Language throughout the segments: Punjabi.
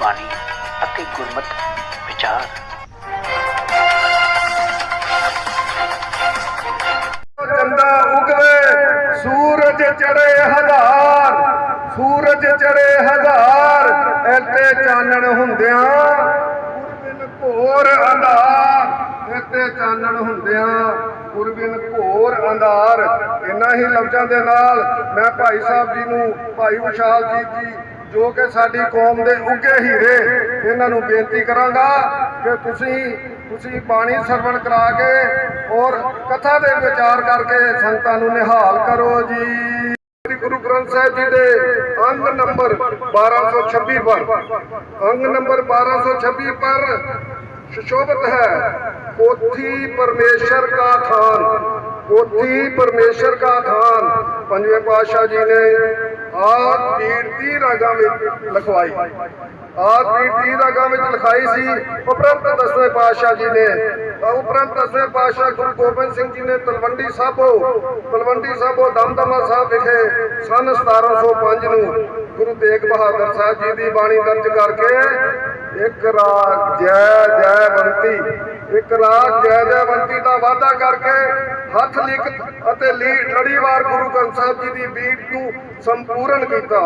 ਬਾਣੀ ਅਤੇ ਗੁਰਮਤ ਵਿਚਾਰ। ਚੰਦਾ ਉਗਵੇ, ਸੂਰਜ ਚੜੇ ਹਜ਼ਾਰ, ਸੂਰਜ ਚੜੇ ਹਜ਼ਾਰ ਐਤੇ ਚਾਨਣ ਹੁੰਦਿਆਂ ਗੁਰਬਿਨ ਘੋਰ ਅੰਧਾਰ। ਐਤੇ ਚਾਨਣ ਹੁੰਦਿਆਂ ਗੁਰਬਿਨ ਘੋਰ ਅੰਧਾਰ। ਇਨ੍ਹਾਂ ਹੀ ਲਫ਼ਜ਼ਾਂ ਦੇ ਨਾਲ ਮੈਂ ਭਾਈ ਸਾਹਿਬ ਜੀ ਨੂੰ, ਭਾਈ ਵਿਸ਼ਾਲ ਜੀ ਜੀ ਜੋ ਕਿ ਸਾਡੀ ਕੌਮ ਦੇ ਉੱਗੇ ਹੀਰੇ, ਇਹਨਾਂ ਨੂੰ ਬੇਨਤੀ ਕਰਾਂਗਾ ਕਿ ਤੁਸੀਂ ਤੁਸੀਂ ਬਾਣੀ ਸਰਵਣ ਕਰਾ ਕੇ ਔਰ ਕਥਾ ਦੇ ਵਿਚਾਰ ਕਰਕੇ ਸੰਗਤਾਂ ਨੂੰ ਨਿਹਾਲ ਕਰੋ ਜੀ। ਸ੍ਰੀ ਗੁਰੂ ਗ੍ਰੰਥ ਸਾਹਿਬ ਜੀ ਦੇ ਅੰਗ ਨੰਬਰ 1226 ਪਰ, ਅੰਗ ਨੰਬਰ 1226 ਪਰ ਸੁਸ਼ੋਭਿਤ ਹੈ, ਕੋਠੀ ਪਰਮੇਸ਼ਰ ਕਾ ਥਾਨ, ਕੋਠੀ ਪਰਮੇਸ਼ਰ ਕਾ ਥਾਨ। ਪੰਜਵੇਂ ਪਾਤਸ਼ਾਹ ਜੀ ਨੇ ਆਦ ਪੀੜ ਦੀ ਰਾਗਾਂ ਵਿੱਚ ਲਿਖਵਾਈ। ਆਦ ਪੀੜ ਦੀ ਰਾਗਾਂ ਵਿੱਚ ਲਿਖਾਈ ਸੀ। ਉਪਰੰਤ ਦਸਵੇਂ ਪਾਤਸ਼ਾਹ ਜੀ ਨੇ ਉਪਰੰਤ ਦਸਵੇਂ ਪਾਤਸ਼ਾਹ ਗੁਰੂ ਗੋਬਿੰਦ ਸਿੰਘ ਜੀ ਨੇ ਤਲਵੰਡੀ ਸਾਬੋ ਤਲਵੰਡੀ ਸਾਬੋ ਦਮਦਮਾ ਸਾਹਿਬ ਵਿਖੇ ਸਨ 1705 ਨੂੰ ਗੁਰੂ ਤੇਗ ਬਹਾਦਰ ਸਾਹਿਬ ਜੀ ਦੀ ਬਾਣੀ ਦਰਜ ਕਰਕੇ ਇੱਕ ਰਾਗ ਜੈ ਜੈਵੰਤੀ ਇੱਕ ਰਾਗ ਜੈ ਜੈਵੰਤੀ ਦਾ ਵਾਅਦਾ ਕਰਕੇ ਹੱਥ ਲਿਖਤ ਅਤੇ ਲੀ- ਲੜੀਵਾਰ ਗੁਰੂ ਗ੍ਰੰਥ ਸਾਹਿਬ ਜੀ ਦੀ ਬੀਟ ਨੂੰ ਸੰਪੂਰਨ ਕੀਤਾ।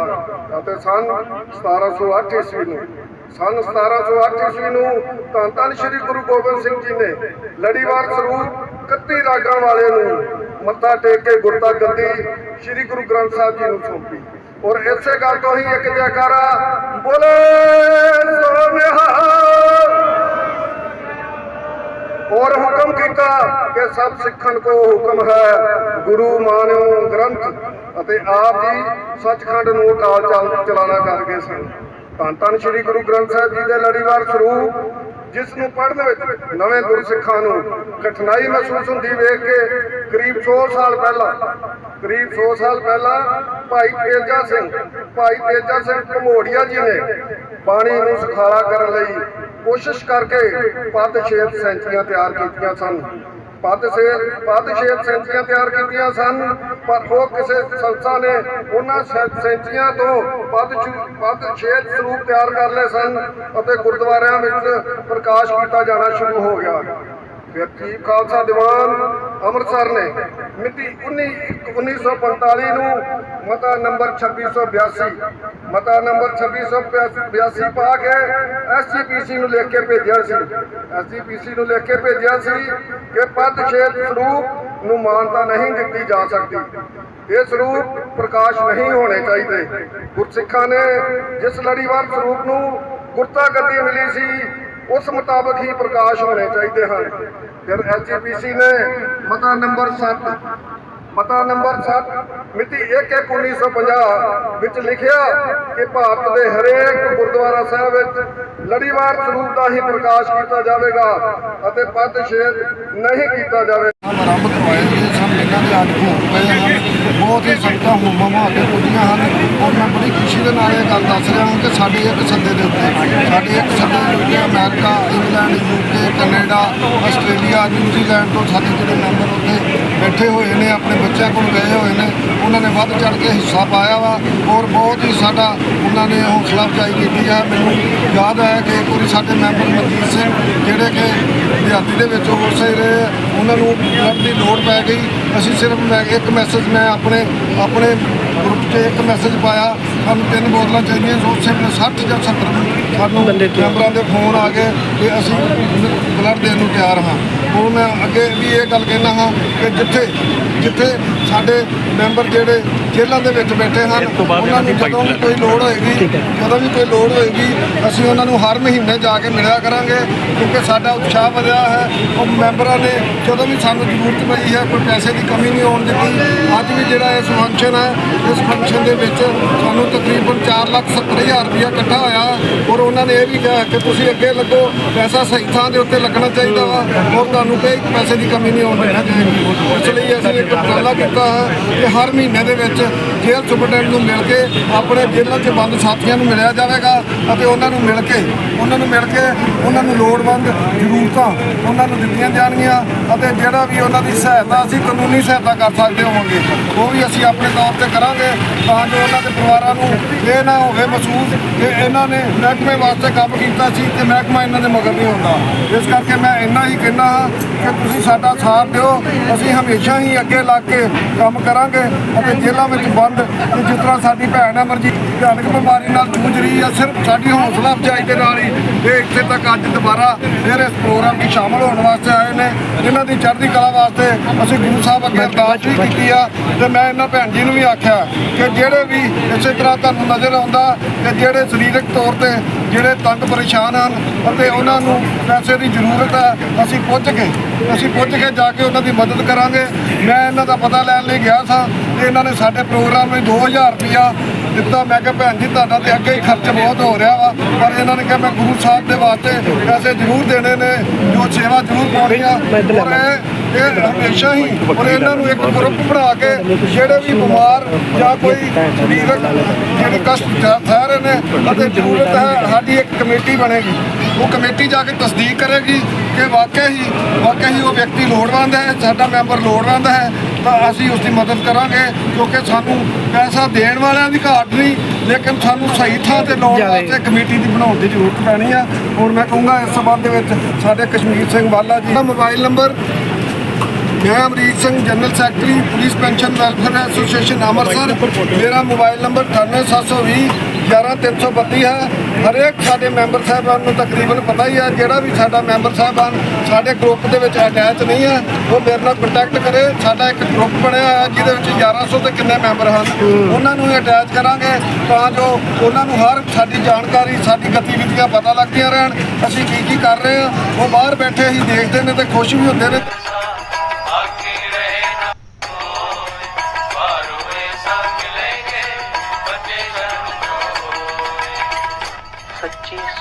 ਅਤੇ ਸਨ 1708 ਈਸਵੀ ਨੂੰ, ਸਨ 1708 ਈਸਵੀ ਨੂੰ ਧੰਨ ਧੰਨ ਸ੍ਰੀ ਗੁਰੂ ਗੋਬਿੰਦ ਸਿੰਘ ਜੀ ਨੇ ਲੜੀਵਾਰ ਸਰੂਪ 31 ਰਾਗਾਂ ਵਾਲੇ ਨੂੰ ਮੱਥਾ ਟੇਕ ਕੇ ਗੁਰਤਾ ਗੱਦੀ ਸ੍ਰੀ ਗੁਰੂ ਗ੍ਰੰਥ ਸਾਹਿਬ ਜੀ ਨੂੰ ਸੌਂਪੀ। ਔਰ ਇਸੇ ਗੱਲ ਤੋਂ ਹੀ ਇੱਕ ਜੈਕਾਰਾ ਬੋਲੇ, ਸੋ ਔਰ ਹੁਕਮ ਕੀਤਾ ਕਿ ਸਭ ਸਿੱਖਣ ਕੋ ਹੁਕਮ ਹੈ। ਗੁਰੂ ਮਾਨਿਓ ਗ੍ਰੰਥ ਅਤੇ ਆਪ ਜੀ ਸੱਚਖੰਡ ਨੂੰ ਕਾਲ ਚਾਲ ਚਲਾਣਾ ਕਰ ਗਏ ਸਨ। ਧੰਨ ਧੰਨ ਸ੍ਰੀ ਗੁਰੂ ਗ੍ਰੰਥ ਸਾਹਿਬ ਜੀ ਦੇ ਲੜੀਵਾਰ ਸਰੂਪ, ਜਿਸ ਨੂੰ ਪੜ੍ਹਨ ਵਿੱਚ ਨਵੇਂ ਗੁਰਸਿੱਖਾਂ ਨੂੰ ਕਠਿਨਾਈ ਮਹਿਸੂਸ ਹੁੰਦੀ ਵੇਖ ਕੇ ਕਰੀਬ 100 ਸਾਲ ਪਹਿਲਾਂ, ਕਰੀਬ 100 ਸਾਲ ਪਹਿਲਾਂ ਭਾਈ ਤੇਜਾ ਸਿੰਘ, ਭਾਈ ਤੇਜਾ ਸਿੰਘ ਘਮੋੜੀਆ ਜੀ ਨੇ ਬਾਣੀ ਨੂੰ ਸੁਖਾਲਾ ਕਰਨ ਲਈ ਕੋਸ਼ਿਸ਼ ਕਰਕੇ ਪਦ ਛੇਦ ਸੈਂਚੀਆਂ ਤਿਆਰ ਕੀਤੀਆਂ ਸਨ। ਪਦ ਛੇਦ ਪਦ ਛੇਦ ਸੈਂਚੀਆਂ ਤਿਆਰ ਕੀਤੀਆਂ ਸਨ, ਪਰ ਉਹ ਕਿਸੇ ਸੰਸਥਾ ਨੇ ਉਹਨਾਂ ਸੈਂਚੀਆਂ ਤੋਂ ਪਦ ਛੂ- ਪਦ ਛੇਦ ਸਰੂਪ ਤਿਆਰ ਕਰ ਲਏ ਸਨ ਅਤੇ ਗੁਰਦੁਆਰਿਆਂ ਵਿੱਚ ਪ੍ਰਕਾਸ਼ ਕੀਤਾ ਜਾਣਾ ਸ਼ੁਰੂ ਹੋ ਗਿਆ। ਫਿਰ ਖਾਲਸਾ ਦੀਵਾਨ ਅੰਮ੍ਰਿਤਸਰ ਨੇ ਮਿਤੀ 19 1945 ਨੂੰ ਮਤਾ ਨੰਬਰ 2682 ਮਤਾ ਨੰਬਰ 2682 ਪਾ ਕੇ ਐਸਜੀਪੀਸੀ ਨੂੰ ਲਿਖ ਕੇ ਭੇਜਿਆ ਸੀ। ਐਸਜੀਪੀਸੀ ਨੂੰ ਲਿਖ ਕੇ ਭੇਜਿਆ ਸੀ ਕਿ ਪਦ ਛੇਦ ਸਰੂਪ ਨੂੰ ਮਾਨਤਾ ਨਹੀਂ ਦਿੱਤੀ ਜਾ ਸਕਦੀ। ਇਹ ਸਰੂਪ ਪ੍ਰਕਾਸ਼ ਨਹੀਂ ਹੋਣੇ ਚਾਹੀਦੇ। ਗੁਰਸਿੱਖਾਂ ਨੇ ਜਿਸ ਲੜੀਵਾਰ ਸਰੂਪ ਨੂੰ ਗੁਰਤਾ ਗੱਦੀ ਮਿਲੀ ਸੀ ਉਸ ਮੁਤਾਬਕ ਹੀ ਪ੍ਰਕਾਸ਼ ਹੋਣੇ ਚਾਹੀਦੇ ਹਨ। ਫਿਰ ਐਸਜੀਪੀਸੀ ਨੇ ਮਤਾ ਨੰਬਰ 7 ਮਤਾ ਨੰਬਰ 7 ਮਿਤੀ 1/1950 ਵਿੱਚ ਲਿਖਿਆ ਕਿ ਭਾਰਤ ਦੇ ਹਰੇਕ ਗੁਰਦੁਆਰਾ ਸਾਹਿਬ ਵਿੱਚ ਲੜੀਵਾਰ ਸਰੂਪ ਦਾ ਹੀ ਪ੍ਰਕਾਸ਼ ਕੀਤਾ ਜਾਵੇਗਾ ਅਤੇ ਪਦ ਛੇਦ ਨਹੀਂ ਕੀਤਾ ਜਾਵੇਗਾ। ਆਰੰਭ ਕਰਵਾਏ ਜੀ ਇਹਨਾਂ ਦੇ ਅੱਜ ਹੋ ਪਏ ਹਨ ਬਹੁਤ ਹੀ ਸੰਗਤਾਂ ਹੋਮਾਂ ਮਾ ਕੇ ਪੁੱਜੀਆਂ ਹਨ। ਔਰ ਮੈਂ ਬੜੀ ਖੁਸ਼ੀ ਦੇ ਨਾਲ ਇਹ ਗੱਲ ਦੱਸ ਰਿਹਾ ਹਾਂ ਕਿ ਸਾਡੇ ਇੱਕ ਸੱਦੇ ਦੇ ਉੱਤੇ, ਸਾਡੇ ਇੱਕ ਸੱਦੇ ਦੇ ਉੱਤੇ America, England UK Canada, Australia, New Zealand ਤੋਂ ਸਾਡੇ ਜਿਹੜੇ ਮੈਂਬਰ ਉੱਥੇ ਬੈਠੇ ਹੋਏ ਨੇ ਆਪਣੇ ਬੱਚਿਆਂ ਕੋਲ ਗਏ ਹੋਏ ਨੇ। ਉਹਨਾਂ ਨੇ ਵੱਧ ਚੜ ਕੇ ਹਿੱਸਾ ਪਾਇਆ ਵਾ ਔਰ ਬਹੁਤ ਹੀ ਸਾਡਾ ਉਹਨਾਂ ਨੇ ਹੌਸਲਾ ਅਫਜ਼ਾਈ ਕੀਤੀ ਹੈ ਮੈਨੂੰ ਯਾਦ ਆਇਆ ਕਿ ਇੱਕ ਵਾਰੀ ਸਾਡੇ ਮੈਂਬਰ ਮਨਜੀਤ ਸਿੰਘ ਜਿਹੜੇ ਕਿ ਦਿਹਾਤੀ ਦੇ ਵਿੱਚ ਹੋ ਰਹੇ ਆ, ਉਹਨਾਂ ਨੂੰ ਬਲੱਡ ਦੀ ਲੋੜ ਪੈ ਗਈ। ਅਸੀਂ ਸਿਰਫ ਮੈਂ ਇੱਕ ਮੈਸੇਜ ਮੈਂ ਆਪਣੇ ਆਪਣੇ ਗਰੁੱਪ 'ਤੇ ਇੱਕ ਮੈਸੇਜ ਪਾਇਆ ਸਾਨੂੰ ਤਿੰਨ ਬੋਤਲਾਂ ਚਾਹੀਦੀਆਂ ਸੀ ਉਸੇ ਵੇਲੇ 60 ਜਾਂ 70 ਸਾਨੂੰ ਮੈਂਬਰਾਂ ਦੇ ਫੋਨ ਆ ਗਏ ਕਿ ਅਸੀਂ ਬਲੱਡ ਦੇਣ ਨੂੰ ਤਿਆਰ ਹਾਂ। ਹੁਣ ਮੈਂ ਅੱਗੇ ਵੀ ਇਹ ਗੱਲ ਕਹਿਣਾ ਹਾਂ ਕਿ ਜਿੱਥੇ ਜਿੱਥੇ ਸਾਡੇ ਮੈਂਬਰ ਜਿਹੜੇ ਜੇਲ੍ਹਾਂ ਦੇ ਵਿੱਚ ਬੈਠੇ ਹਨ ਉਹਨਾਂ ਨੂੰ ਜਦੋਂ ਵੀ ਕੋਈ ਲੋੜ ਹੋਏਗੀ ਜਦੋਂ ਵੀ ਕੋਈ ਲੋੜ ਹੋਏਗੀ ਅਸੀਂ ਉਹਨਾਂ ਨੂੰ ਹਰ ਮਹੀਨੇ ਜਾ ਕੇ ਮਿਲਿਆ ਕਰਾਂਗੇ ਕਿਉਂਕਿ ਸਾਡਾ ਉਤਸ਼ਾਹ ਵਧਿਆ ਹੈ। ਉਹ ਮੈਂਬਰਾਂ ਨੇ ਜਦੋਂ ਵੀ ਸਾਨੂੰ ਜ਼ਰੂਰਤ ਪਈ ਹੈ ਕੋਈ ਪੈਸੇ ਦੀ ਕਮੀ ਨਹੀਂ ਹੋਣ ਦਿੱਤੀ ਜਿਹੜਾ ਇਸ ਫੰਕਸ਼ਨ ਹੈ, ਇਸ ਫੰਕਸ਼ਨ ਦੇ ਵਿੱਚ ਸਾਨੂੰ ਤਕਰੀਬਨ 4 ਲੱਖ 70 ਹਜ਼ਾਰ ਰੁਪਇਆ ਇਕੱਠਾ ਹੋਇਆ ਔਰ ਉਹਨਾਂ ਨੇ ਇਹ ਵੀ ਕਿਹਾ ਕਿ ਤੁਸੀਂ ਅੱਗੇ ਲੱਗੋ, ਪੈਸਾ ਸਹੀ ਥਾਂ ਦੇ ਉੱਤੇ ਲੱਗਣਾ ਚਾਹੀਦਾ ਵਾ ਔਰ ਤੁਹਾਨੂੰ ਕੋਈ ਪੈਸੇ ਦੀ ਕਮੀ ਨਹੀਂ ਹੋਣ ਦੇਣਾ ਚਾਹੀਦੀ। ਇਸ ਲਈ ਅਸੀਂ ਇੱਕ ਉਪਰਾਲਾ ਕੀਤਾ ਹੈ ਕਿ ਹਰ ਮਹੀਨੇ ਦੇ ਵਿੱਚ ਜੇਲ੍ਹ ਸੁਪਰਡੈਂਟ ਨੂੰ ਮਿਲ ਕੇ ਆਪਣੇ ਜੇਲ੍ਹਾਂ 'ਚ ਬੰਦ ਸਾਥੀਆਂ ਨੂੰ ਮਿਲਿਆ ਜਾਵੇਗਾ ਅਤੇ ਉਹਨਾਂ ਨੂੰ ਮਿਲ ਕੇ, ਉਹਨਾਂ ਨੂੰ ਮਿਲ ਕੇ ਉਹਨਾਂ ਨੂੰ ਲੋੜਵੰਦ ਜ਼ਰੂਰਤਾਂ ਉਹਨਾਂ ਨੂੰ ਦਿੱਤੀਆਂ ਜਾਣਗੀਆਂ ਅਤੇ ਜਿਹੜਾ ਵੀ ਉਹਨਾਂ ਦੀ ਸਹਾਇਤਾ ਅਸੀਂ ਕਾਨੂੰਨੀ ਸਹਾਇਤਾ ਕਰ ਸਕਦੇ ਹੋਵਾਂਗੇ ਉਹ ਵੀ ਅਸੀਂ ਆਪਣੇ ਤੌਰ ਤੇ ਕਰਾਂਗੇ ਤਾਂ ਜੋ ਉਹਨਾਂ ਦੇ ਪਰਿਵਾਰਾਂ ਨੂੰ ਇਹ ਨਾ ਹੋਵੇ ਮਹਿਸੂਸ ਕਿ ਇਹਨਾਂ ਨੇ ਮਹਿਕਮੇ ਵਾਸਤੇ ਕੰਮ ਕੀਤਾ ਸੀ ਤੇ ਮਹਿਕਮਾ ਇਹਨਾਂ ਦੇ ਮਗਰ ਨਹੀਂ ਹੁੰਦਾ। ਇਸ ਕਰਕੇ ਮੈਂ ਇੰਨਾ ਹੀ ਕਹਿੰਦਾ ਹਾਂ ਕਿ ਤੁਸੀਂ ਸਾਡਾ ਸਾਥ ਦਿਓ। ਅਸੀਂ ਹਮੇਸ਼ਾ ਹੀ ਅੱਗੇ ਲੱਗ ਕੇ ਕੰਮ ਕਰਾਂਗੇ ਅਤੇ ਜੇਲ੍ਹਾਂ ਵਿੱਚ ਬੰਦ ਜਿਸ ਤਰ੍ਹਾਂ ਸਾਡੀ ਭੈਣ ਅਮਰਜੀਤ ਭਿਆਨਕ ਬਿਮਾਰੀ ਨਾਲ ਜੂਝ ਰਹੀ ਹੈ, ਸਿਰਫ ਸਾਡੀ ਹੌਸਲਾ ਅਫਜ਼ਾਈ ਦੇ ਨਾਲ ਹੀ ਇਹ ਇੱਥੇ ਤੱਕ ਅੱਜ ਦੁਬਾਰਾ ਫਿਰ ਇਸ ਪ੍ਰੋਗਰਾਮ ਵਿੱਚ ਸ਼ਾਮਲ ਹੋਣ ਵਾਸਤੇ ਆਏ ਨੇ। ਇਹਨਾਂ ਦੀ ਚੜ੍ਹਦੀ ਕਲਾ ਵਾਸਤੇ ਅਸੀਂ ਗੁਰੂ ਸਾਹਿਬ ਅੱਗੇ ਅਰਦਾਸ ਵੀ ਕੀਤੀ ਆ ਤੇ ਮੈਂ ਇਹਨਾਂ ਭੈਣ ਜੀ ਨੂੰ ਵੀ ਆਖਿਆ ਕਿ ਜਿਹੜੇ ਵੀ ਇਸੇ ਤਰ੍ਹਾਂ ਤੁਹਾਨੂੰ ਨਜ਼ਰ ਆਉਂਦਾ ਕਿ ਜਿਹੜੇ ਸਰੀਰਕ ਤੌਰ ਤੇ ਜਿਹੜੇ ਤੰਗ ਪਰੇਸ਼ਾਨ ਹਨ ਅਤੇ ਉਹਨਾਂ ਨੂੰ ਪੈਸੇ ਦੀ ਜ਼ਰੂਰਤ ਹੈ ਅਸੀਂ ਪੁੱਜ ਕੇ ਅਸੀਂ ਪੁੱਜ ਕੇ ਜਾ ਕੇ ਉਹਨਾਂ ਦੀ ਮਦਦ ਕਰਾਂਗੇ। ਮੈਂ ਇਹਨਾਂ ਦਾ ਪਤਾ ਲੈਣ ਲਈ ਗਿਆ ਸਾਂ ਤੇ ਇਹਨਾਂ ਨੇ ਸਾਡੇ ਪ੍ਰੋਗਰਾਮ ਵਿੱਚ 2000 ਰੁਪਇਆ ਦਿੱਤਾ। ਮੈਂ ਕਿਹਾ ਭੈਣ ਜੀ ਤੁਹਾਡਾ ਤੇ ਅੱਗੇ ਹੀ ਖਰਚ ਬਹੁਤ ਹੋ ਰਿਹਾ ਵਾ। ਪਰ ਇਹਨਾਂ ਨੇ ਕਿਹਾ ਮੈਂ ਗੁਰੂ ਸਾਹਿਬ ਦੇ ਵਾਸਤੇ ਪੈਸੇ ਜ਼ਰੂਰ ਦੇਣੇ ਨੇ ਜੋ ਸੇਵਾ ਜ਼ਰੂਰ ਪਾਉਣੀ ਆ। ਔਰ ਇਹ ਹਮੇਸ਼ਾ ਹੀ ਔਰ ਇਹਨਾਂ ਨੂੰ ਇੱਕ ਗਰੁੱਪ ਬਣਾ ਕੇ ਜਿਹੜੇ ਵੀ ਬਿਮਾਰ ਜਾਂ ਕੋਈ ਸਰੀਰਕ ਜਿਹੜੇ ਕਸ਼ਟ ਸਹਿ ਰਹੇ ਨੇ ਅਤੇ ਜ਼ਰੂਰਤ ਹੈ ਸਾਡੀ ਇੱਕ ਕਮੇਟੀ ਬਣੇਗੀ। ਉਹ ਕਮੇਟੀ ਜਾ ਕੇ ਤਸਦੀਕ ਕਰੇਗੀ ਕਿ ਵਾਕਿਆ ਹੀ ਵਾਕਿਆ ਹੀ ਉਹ ਵਿਅਕਤੀ ਲੋੜਵੰਦ ਹੈ ਸਾਡਾ ਮੈਂਬਰ ਲੋੜਵੰਦ ਹੈ ਤਾਂ ਅਸੀਂ ਉਸ ਦੀ ਮਦਦ ਕਰਾਂਗੇ ਕਿਉਂਕਿ ਸਾਨੂੰ ਪੈਸਾ ਦੇਣ ਵਾਲਿਆਂ ਦੀ ਘਾਟ ਨਹੀਂ ਲੇਕਿਨ ਸਾਨੂੰ ਸਹੀ ਥਾਂ ਤੇ ਲਾਉਣ ਵਾਸਤੇ ਕਮੇਟੀ ਦੀ ਬਣਾਉਣ ਦੀ ਜ਼ਰੂਰਤ ਪੈਣੀ ਆ। ਹੁਣ ਮੈਂ ਕਹੂੰਗਾ ਇਸ ਸੰਬੰਧ ਦੇ ਵਿੱਚ ਸਾਡੇ ਕਸ਼ਮੀਰ ਸਿੰਘ ਬਾਲਾ ਜੀ। ਦਾ ਮੋਬਾਈਲ ਨੰਬਰ। ਮੈਂ Amrik Singh general secretary police pension welfare association Amritsar ਮੇਰਾ ਮੋਬਾਈਲ ਨੰਬਰ 98720 11332 ਹੈ। ਹਰੇਕ ਸਾਡੇ ਮੈਂਬਰ ਸਾਹਿਬਾਨ ਨੂੰ ਤਕਰੀਬਨ ਪਤਾ ਹੀ ਹੈ, ਜਿਹੜਾ ਵੀ ਸਾਡਾ ਮੈਂਬਰ ਸਾਹਿਬਾਨ ਸਾਡੇ ਗਰੁੱਪ ਦੇ ਵਿੱਚ ਅਟੈਚ ਨਹੀਂ ਹੈ, ਉਹ ਮੇਰੇ ਨਾਲ ਕੰਟੈਕਟ ਕਰੇ, ਸਾਡਾ ਇੱਕ ਗਰੁੱਪ ਬਣਿਆ ਹੋਇਆ, ਜਿਹਦੇ ਵਿੱਚ 1100 ਤੇ ਕਿੰਨੇ ਮੈਂਬਰ ਹਨ। ਉਹਨਾਂ ਨੂੰ ਅਟੈਚ ਕਰਾਂਗੇ, ਤਾਂ ਜੋ ਉਹਨਾਂ ਨੂੰ ਹਰ ਸਾਡੀ ਜਾਣਕਾਰੀ, ਸਾਡੀ ਗਤੀਵਿਧੀਆਂ ਪਤਾ ਲੱਗਦੀਆਂ ਰਹਿਣ। ਅਸੀਂ ਕੀ ਕੀ ਕਰ ਰਹੇ ਹਾਂ, ਉਹ ਬਾਹਰ ਬੈਠੇ ਹੀ ਦੇਖਦੇ ਨੇ ਤੇ ਖੁਸ਼ ਵੀ ਹੁੰਦੇ ਨੇ।